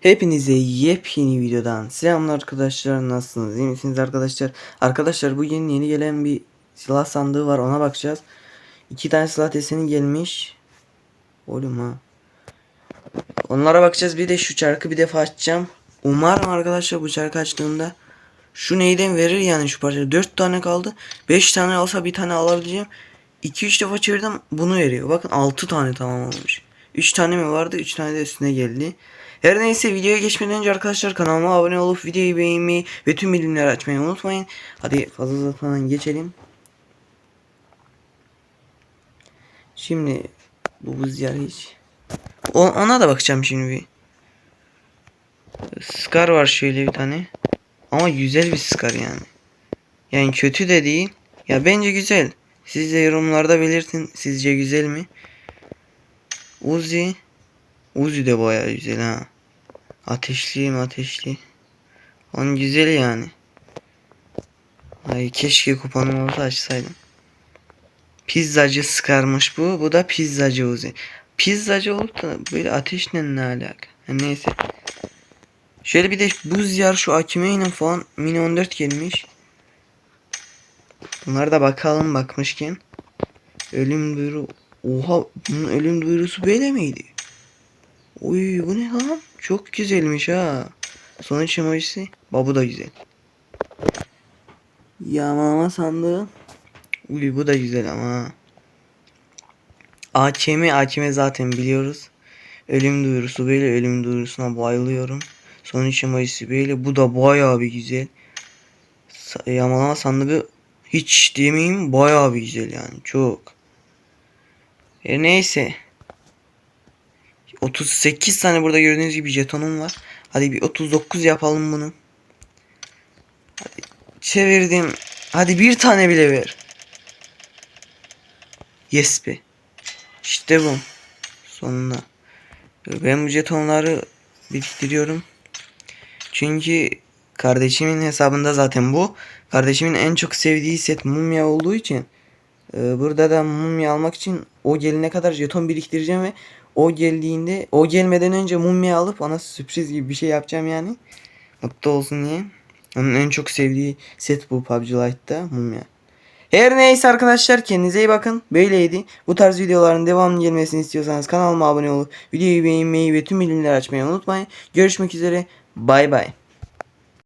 Hepinize yepyeni videodan selamlar arkadaşlar. Nasılsınız? İyi misiniz arkadaşlar? Arkadaşlar bugün yeni gelen bir silah sandığı var. Ona bakacağız. İki tane silah deseni gelmiş. Oğlum ha. Onlara bakacağız. Bir de şu çarkı bir defa açacağım. Umarım arkadaşlar bu çarkı açtığımda Şu neyden verir yani şu parça 4 tane kaldı. 5 tane alsa bir tane alabileceğim. 2-3 defa çevirdim. Bunu veriyor. Bakın 6 tane tamam olmuş 3 tane mi vardı? 3 tane de üstüne geldi her neyse videoya geçmeden önce arkadaşlar kanalıma abone olup videoyu beğenmeyi ve tüm bildirimleri açmayı unutmayın. Hadi fazla uzatmadan geçelim. Şimdi bu buz yer hiç. O, ona da bakacağım şimdi bir. Scar var şöyle bir tane. Ama güzel bir Scar yani. Yani kötü de değil. Ya bence güzel. Siz de yorumlarda belirtin. Sizce güzel mi? Uzi. Uzi de bayağı güzel ha. Ateşli mi ateşli. Onun güzel yani. Ay keşke kupanım olsa açsaydım. Pizzacı sıkarmış bu. Bu da pizzacı Uzi. Pizzacı olup da böyle ateşle ne alaka? Ha, neyse. Şöyle bir de buz yar şu Akime'yle falan mini 14 gelmiş. Bunlara da bakalım bakmışken. Ölüm duyuru. Oha bunun ölüm duyurusu böyle miydi? Uy bu ne lan? Çok güzelmiş ha. Sonuç emojisi. Babu da güzel. Yağmalama sandığı. Uy bu da güzel ama. AKM AKM zaten biliyoruz. Ölüm duyurusu böyle ölüm duyurusuna bayılıyorum. Sonuç emojisi böyle bu da bayağı bir güzel. Yağmalama sandığı hiç demeyeyim bayağı bir güzel yani çok. Her neyse. 38 tane burada gördüğünüz gibi jetonum var. Hadi bir 39 yapalım bunu. Hadi çevirdim. Hadi bir tane bile ver. Yes be. İşte bu. Sonunda. Ben bu jetonları biriktiriyorum. Çünkü kardeşimin hesabında zaten bu. Kardeşimin en çok sevdiği set mumya olduğu için e, burada da mumya almak için o gelene kadar jeton biriktireceğim ve o geldiğinde o gelmeden önce mumya alıp ona sürpriz gibi bir şey yapacağım yani. Mutlu olsun diye. Onun en çok sevdiği set bu PUBG Lite'da mumya. Her neyse arkadaşlar kendinize iyi bakın. Böyleydi. Bu tarz videoların devamlı gelmesini istiyorsanız kanalıma abone olup videoyu beğenmeyi ve tüm bildirimleri açmayı unutmayın. Görüşmek üzere. Bay bay.